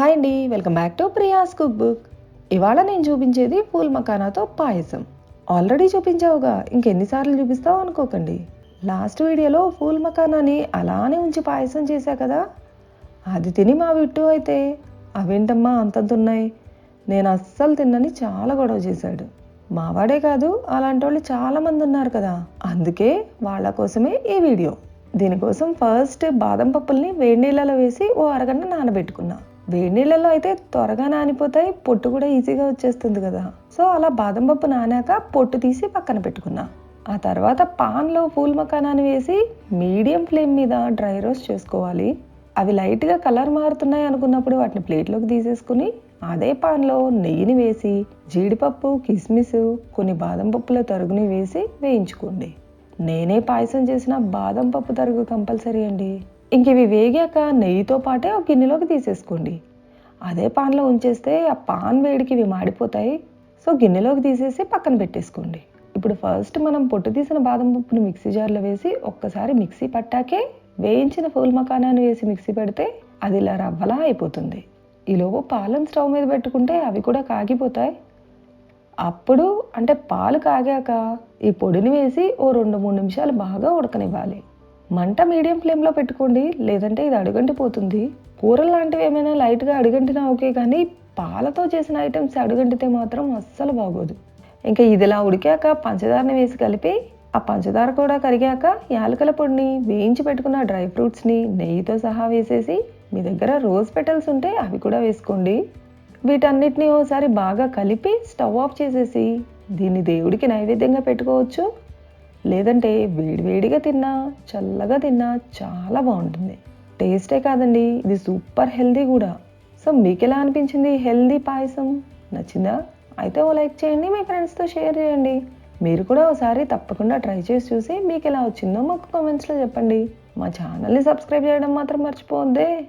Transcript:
Hi అండి welcome back to Priya's cook book. ఇవాళ నేను చూపించేది పూల్ మకానాతో పాయసం. ఆల్రెడీ చూపించావుగా ఇంకెన్నిసార్లు చూపిస్తావు అనుకోకండి. లాస్ట్ వీడియోలో పూల్ మకానాని అలానే ఉంచి పాయసం చేశా కదా. అది తిని మా విట్టు అయితే అవేంటమ్మా అంతంత ఉన్నాయి నేను అస్సలు తిన్నని చాలా గొడవ చేశాడు. మావాడే కాదు అలాంటి వాళ్ళు చాలామంది ఉన్నారు కదా. అందుకే వాళ్ళ కోసమే ఈ వీడియో. దీనికోసం ఫస్ట్ బాదం పప్పుల్ని వేడి నీళ్ళలో వేసి ఓ అరగంట నానబెట్టుకున్నా. వేడి నీళ్ళలో అయితే త్వరగా నానిపోతాయి పొట్టు కూడా ఈజీగా వచ్చేస్తుంది కదా. సో అలా బాదం పప్పు నానాక పొట్టు తీసి పక్కన పెట్టుకున్నా. ఆ తర్వాత పాన్లో పూల్ మకానాన్ని వేసి మీడియం ఫ్లేమ్ మీద డ్రై రోస్ట్ చేసుకోవాలి. అవి లైట్గా కలర్ మారుతున్నాయి అనుకున్నప్పుడు వాటిని ప్లేట్లోకి తీసేసుకుని అదే పాన్లో నెయ్యిని వేసి జీడిపప్పు కిస్మిస్ కొన్ని బాదం పప్పుల తరుగుని వేసి వేయించుకోండి. నేనే పాయసం చేసిన బాదం పప్పు తరుగు కంపల్సరీ అండి. ఇంక ఇవి వేగాక నెయ్యితో పాటే ఒక గిన్నెలోకి తీసేసుకోండి. అదే పాన్లో ఉంచేస్తే ఆ పాన్ వేడికి ఇవి మాడిపోతాయి. సో గిన్నెలోకి తీసేసి పక్కన పెట్టేసుకోండి. ఇప్పుడు ఫస్ట్ మనం పొట్టు తీసిన బాదం పప్పుని మిక్సీ జార్లో వేసి ఒక్కసారి మిక్సీ పట్టాకే వేయించిన పూల్ మకానాన్ని వేసి మిక్సీ పెడితే అది ఇలా రవ్వలా అయిపోతుంది. ఈలోపు పాలను స్టవ్ మీద పెట్టుకుంటే అవి కూడా కాగిపోతాయి. అప్పుడు అంటే పాలు కాగాక ఈ పొడిని వేసి ఓ రెండు మూడు నిమిషాలు బాగా ఉడకనివ్వాలి. మంట మీడియం ఫ్లేమ్లో పెట్టుకోండి లేదంటే ఇది అడుగంటిపోతుంది. కూరలు లాంటివి ఏమైనా లైట్గా అడుగంటినా ఓకే కానీ పాలతో చేసిన ఐటమ్స్ అడుగంటితే మాత్రం అస్సలు బాగోదు. ఇంకా ఇదిలా ఉడికాక పంచదారని వేసి కలిపి ఆ పంచదార కూడా కరిగాక యాలకల పొడిని వేయించి పెట్టుకున్న డ్రై ఫ్రూట్స్ని నెయ్యితో సహా వేసేసి మీ దగ్గర రోజ్ పెటల్స్ ఉంటే అవి కూడా వేసుకోండి. వీటన్నిటిని ఓసారి బాగా కలిపి స్టవ్ ఆఫ్ చేసేసి దీన్ని దేవుడికి నైవేద్యంగా పెట్టుకోవచ్చు. లేదంటే వేడివేడిగా తిన్నా చల్లగా తిన్నా చాలా బాగుంటుంది. టేస్టే కాదండి ఇది సూపర్ హెల్దీ కూడా. సో మీకు ఎలా అనిపించింది హెల్దీ పాయసం? నచ్చిందా? అయితే ఓ లైక్ చేయండి మీ ఫ్రెండ్స్తో షేర్ చేయండి. మీరు కూడా ఒకసారి తప్పకుండా ట్రై చేసి చూసి మీకు ఎలా వచ్చిందో మాకు కామెంట్స్లో చెప్పండి. మా ఛానల్ని సబ్స్క్రైబ్ చేయడం మాత్రం మర్చిపోవద్దే.